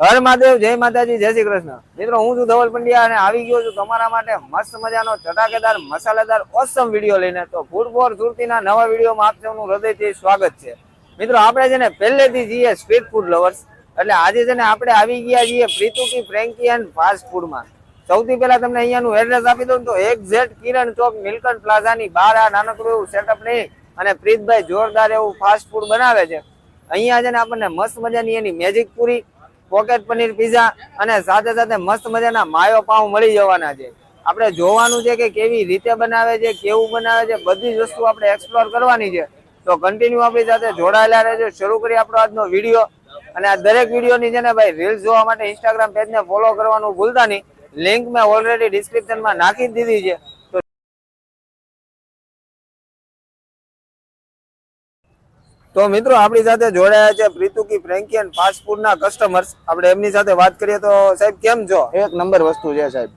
હર મહાદેવ, જય માતાજી, જય શ્રી કૃષ્ણ. મિત્રો, હું છું ધવલ પંડ્યા અને આવી ગયો છું તમારા માટે મસ્ત મજાનો ચટાકેદાર, મસાલેદાર ઓસમ વીડિયો લઈને. તો ફૂડ ફોર સુરતીના નવા વિડીયોમાં આપ સૌનું હૃદયથી સ્વાગત છે. મિત્રો, આપણે છે ને પહેલેથી જઈએ સ્ટ્રીટ ફૂડ લવર્સ એટલે આજે છે ને આપણે આવી ગયા છીએ પ્રીતુકી ફ્રેન્કી એન્ડ ફાસ્ટ ફૂડમાં. સૌથી પહેલા તમને અહીંયાનું એડ્રેસ આપી દઉં તો એક્ઝેક્ટ કિરણ ચોક મિલકન પ્લાઝાની બહાર આ નાનકડું એવું સેટઅપ નહીં. અને પ્રીતભાઈ જોરદાર એવું ફાસ્ટ ફૂડ બનાવે છે. અહીંયા છે ને આપણને મસ્ત મજાની એની magic puri pocket paneer pizza અને સાથે સાથે મસ્ત મજાના માયો પાઉં મળી જવાના છે. આપણે જોવાનું છે કે કેવી રીતે બનાવે છે, કેવું બનાવે છે, બધી જ વસ્તુ આપણે એક્સપ્લોર કરવાની છે. તો કન્ટિન્યુ આપણી સાથે જોડાયેલા રહેજો. શરૂ કરીએ આપણો આજનો વીડિયો અને આ દરેક વિડીયોની છે ને ભાઈ રીલ્સ જોવા માટે ઇન્સ્ટાગ્રામ પેજને ફોલો કરવાનું ભૂલતા નહીં. લિંક મેં ઓલરેડી ડિસ્ક્રિપ્શનમાં નાખી દીધી છે. તો મિત્રો આપણી સાથે જોડાયા છે પ્રીતુકી ફ્રેન્કી એન્ડ ફાસ્ટફૂડના કસ્ટમર્સ આપણે એમની સાથે વાત કરીએ તો સાહેબ કેમ છો? એક નંબર વસ્તુ છે સાહેબ.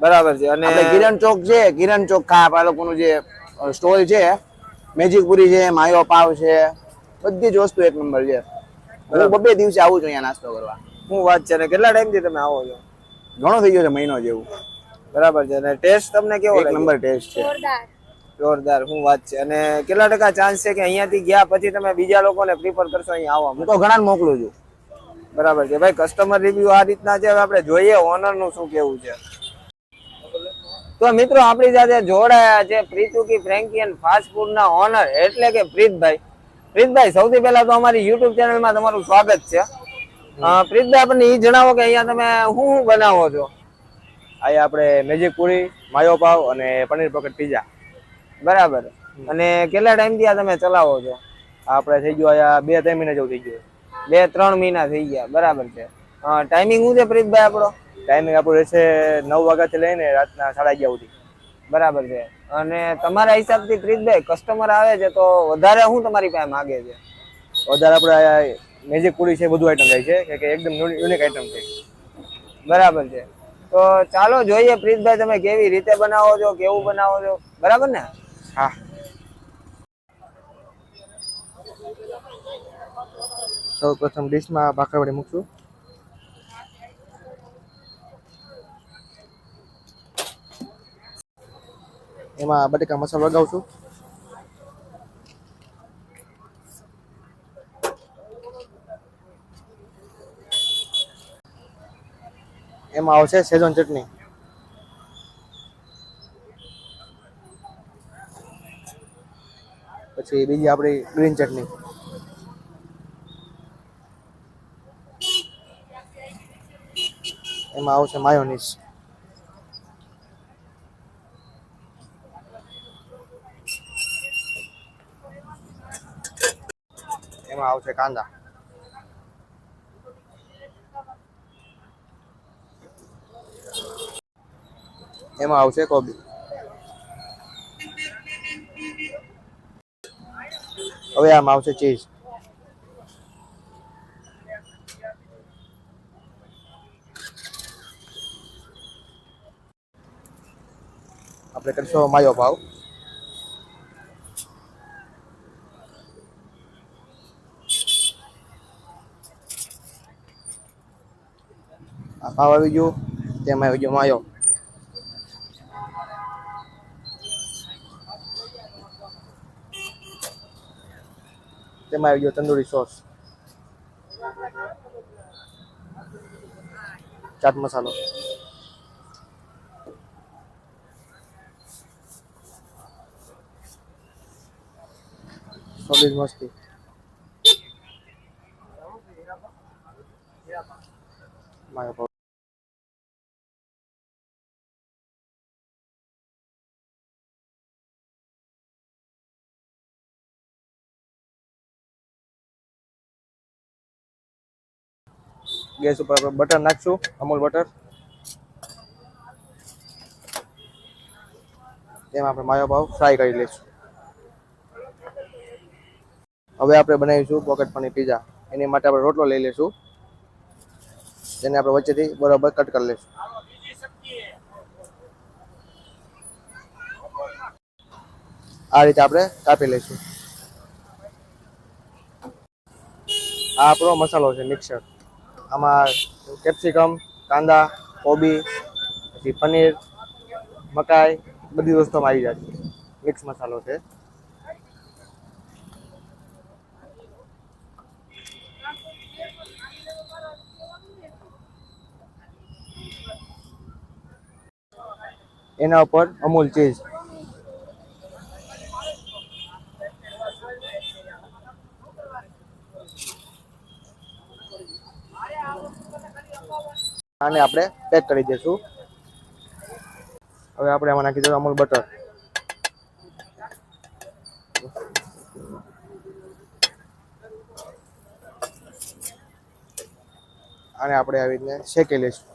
બરાબર છે અને કિરણ ચોક છે કિરણ ચોક ખા આ લોકોનું જે સ્ટોલ છે મેજિક પુરી છે માયો પાવ છે બધી જ વસ્તુ એક નંબર છે. હું બબે દિવસે આવું છું અહીંયા નાસ્તો કરવા. હું વાત છે અને કેટલા ટાઈમથી તમે આવો છો? ઘણો થઈ ગયો છે મહિનો જેવું. બરાબર છે અને ટેસ્ટ તમને કેવો એક નંબર ટેસ્ટ છે. જોરદાર શું વાત છે? અને કેટલા ટકા ચાન્સ છે કે અહીંયાથી ગયા પછી તમે બીજા લોકોને પ્રિફર કરશો અહીંયા આવવા હું તો ઘણા મોકલું છું. બરાબર છે. ભાઈ કસ્ટમર રિવ્યુ આ રીતના છે હવે આપણે જોઈએ ઓનરનું શું કેવું છે. તો મિત્રો આપણી સાથે જોડાયા છે પ્રીતુકી ફ્રેન્કી એન્ડ ફાસ્ટ ફૂડ ના ઓનર એટલે કે પ્રીતભાઈ. પ્રીતભાઈ સૌથી પહેલા તો અમારી યુટ્યુબ ચેનલમાં તમારું સ્વાગત છે. પ્રીતભાઈ આપણને એ જણાવો કે અહીંયા તમે શું શું બનાવો છો? અહીંયા આપણે મેજિક પુરી માયો પાવ અને પનીર પોકેટ પીઝા બરાબર. અને કેટલા ટાઈમથી આ તમે ચલાવો છો? આપણે થઈ ગયું આ બે ત્રણ મહિના જેવું થઈ ગયું. બે ત્રણ મહિના થઈ ગયા બરાબર છે. ટાઈમિંગ શું છે પ્રીતભાઈ આપણો? ટાઈમિંગ આપણું રહેશે નવ વાગ્યાથી લઈને રાતના સાડા અગિયાર સુધી. બરાબર છે. અને તમારા હિસાબથી પ્રીતભાઈ કસ્ટમર આવે છે તો વધારે શું તમારી પાસે માગે છે? વધારે આપણે મેજિક પુરી છે બધું આઈટમ થાય છે કે કે એકદમ યુનિક આઈટમ છે. બરાબર છે. તો ચાલો જોઈએ પ્રીતભાઈ તમે કેવી રીતે બનાવો છો કેવું બનાવો છો? બરાબર ને? હા સૌ પ્રથમ ડીશમાં ભાખરવડી મૂકશું એમાં બટેકા મસાલો લગાવશું એમાં આવશે સેજોન ચટણી પછી બીજી આપણી ગ્રીન ચટણી. એમાં આવશે માયોનીઝ. એમાં આવશે કાંદા. એમાં આવશે કોબી. હવે આમાં આવશે ચીઝ આપણે કરશો માયો ભાવ. આ ભાવ આવી ગયો, તેમાં આવી ગયો માયો. તેમાં આવી ગયો તંદૂરી સોસ ચાટ મસાલો સોલિડ મસ્તી માયો પાવ ગેસ ઉપર આપણે બટર નાખશું, અમૂલ બટર તેમાં આપણે માયો ભાવ ફ્રાય કરી લઈશું. હવે આપણે બનાવીશું પોકેટ પનીર પીઝા એની માટે આપણે રોટલો લઈ લઈશું. જેને આપણે વચ્ચેથી બરાબર કટ કરી લઈશું. આ રીતે આપણે કાપી લઈશું. આ આપણો મસાલો છે મિક્સર આમાં કેપ્સિકમ કાંદા, કોબી, પછી પનીર, મકાઈ, બધી વસ્તુમાં આવી જાય છે મિક્સ મસાલો છે. એના ઉપર અમૂલ ચીઝ આને આપણે પેક કરી દઈશું. હવે આપણે આમાં નાખી દઈશું અમૂલ બટર આને આપણે આવી રીતે શેકી લઈશું.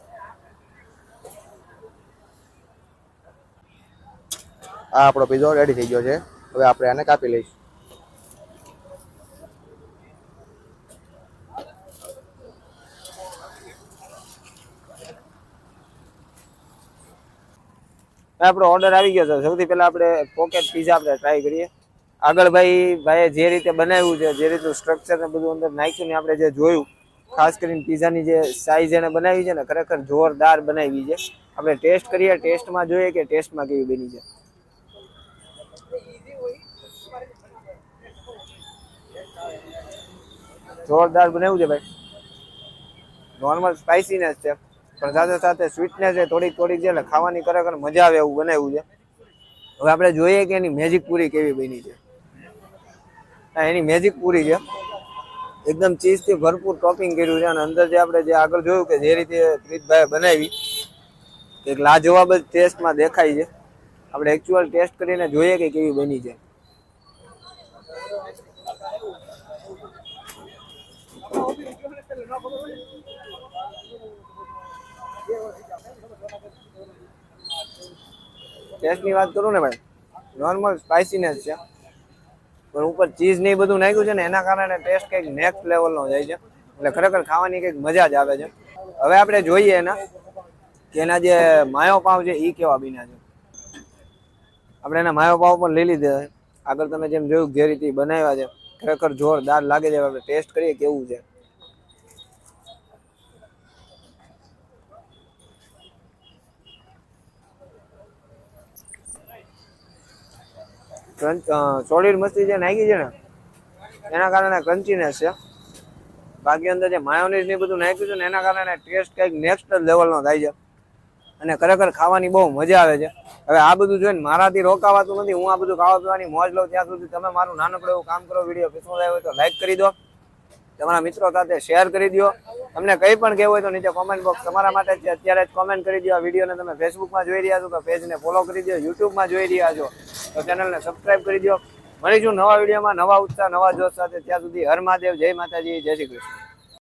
આ આપણો પીઝો રેડી થઈ ગયો છે. હવે આપણે આને કાપી લઈશું. આપણો ઓર્ડર આવી ગયો છે. સૌથી પહેલા આપણે પોકેટ પીઝા આપણે ટ્રાય કરીએ. આગળ ભાઈ, ભાઈએ જે રીતે બનાવ્યું છે, જે રીતનું સ્ટ્રક્ચર ને બધું અંદર નાખ્યું ને આપણે જે જોયું, ખાસ કરીને પીઝાની જે સાઈઝ એને બનાવી છે ને, ખરેખર જોરદાર બનાવી છે. આપણે ટેસ્ટ કરીએ ટેસ્ટમાં જોઈએ કે ટેસ્ટમાં કેવી બની છે. જોરદાર બનાવ્યું છે ભાઈ. નોર્મલ સ્પાઇસીનેસ છે. પણ સાથે સાથે સ્વીટનેસ છે થોડીક થોડીક છે એટલે ખાવાની ખરેખર મજા આવે એવું બનાવ્યું છે. હવે આપણે જોઈએ કે એની મેજિક પૂરી કેવી બની છે. એની મેજિક પૂરી છે. એકદમ ચીઝથી ભરપૂર ટોપિંગ કર્યું છે અને અંદર જે આપણે જે આગળ જોયું કે જે રીતે પ્રીતભાઈએ બનાવી એક લાજવાબ જ ટેસ્ટમાં દેખાય છે. આપણે એકચ્યુઅલ ટેસ્ટ કરીને જોઈએ કે કેવી બની છે. ટેસ્ટની વાત કરું ને ભાઈ નોર્મલ સ્પાઇસીનેસ છે. પણ ઉપર ચીઝ ને એ બધું નાખ્યું છે ને, એના કારણે ટેસ્ટ કંઈક નેક્સ્ટ લેવલનો જાય છે. એટલે ખરેખર ખાવાની કંઈક મજા જ આવે છે. હવે આપણે જોઈએ એના, કે એના જે માયો પાવ છે એ કેવા બીના છે. આપણે એના માયો પાવ પણ લઈ લીધા આગળ તમે જેમ જોયું રીતે બનાવ્યા છે, ખરેખર જોરદાર લાગે છે. આપણે ટેસ્ટ કરીએ કેવું છે. સોલિડ મસ્તી જે નાખી છે ને, એના કારણે ક્રન્ચીનેસ છે. બાકી અંદર જે માયોનીઝ ને બધું નાખ્યું છે ને, એના કારણે ટેસ્ટ કંઈક નેક્સ્ટ લેવલનો થાય છે. અને ખરેખર ખાવાની બહુ મજા આવે છે. હવે આ બધું જોઈને મારાથી રોકાવાતું નથી. હું આ બધું ખાવા પીવાની મોજ લઉં ત્યાં સુધી. તમે મારું નાનકડું એવું કામ કરો વીડિયો પસંદ આવ્યો હોય તો લાઈક કરી દો. તમારા મિત્રો સાથે શેર કરી દો. તમને કંઈ પણ કહેવું હોય તો નીચે કોમેન્ટ બોક્સ તમારા માટે જ અત્યારે જ કોમેન્ટ કરી દો આ વિડીયોને તમે ફેસબુકમાં જોઈ રહ્યા છો તો પેજને ફોલો કરી દો યુટ્યુબમાં જોઈ રહ્યા છો. તો ચેનલને સબસ્ક્રાઇબ કરી દો મળીશું નવા વિડીયોમાં. નવા ઉત્સાહ, નવા જોશ સાથે. ત્યાં સુધી હર મહાદેવ. જય માતાજી. જય શ્રી કૃષ્ણ.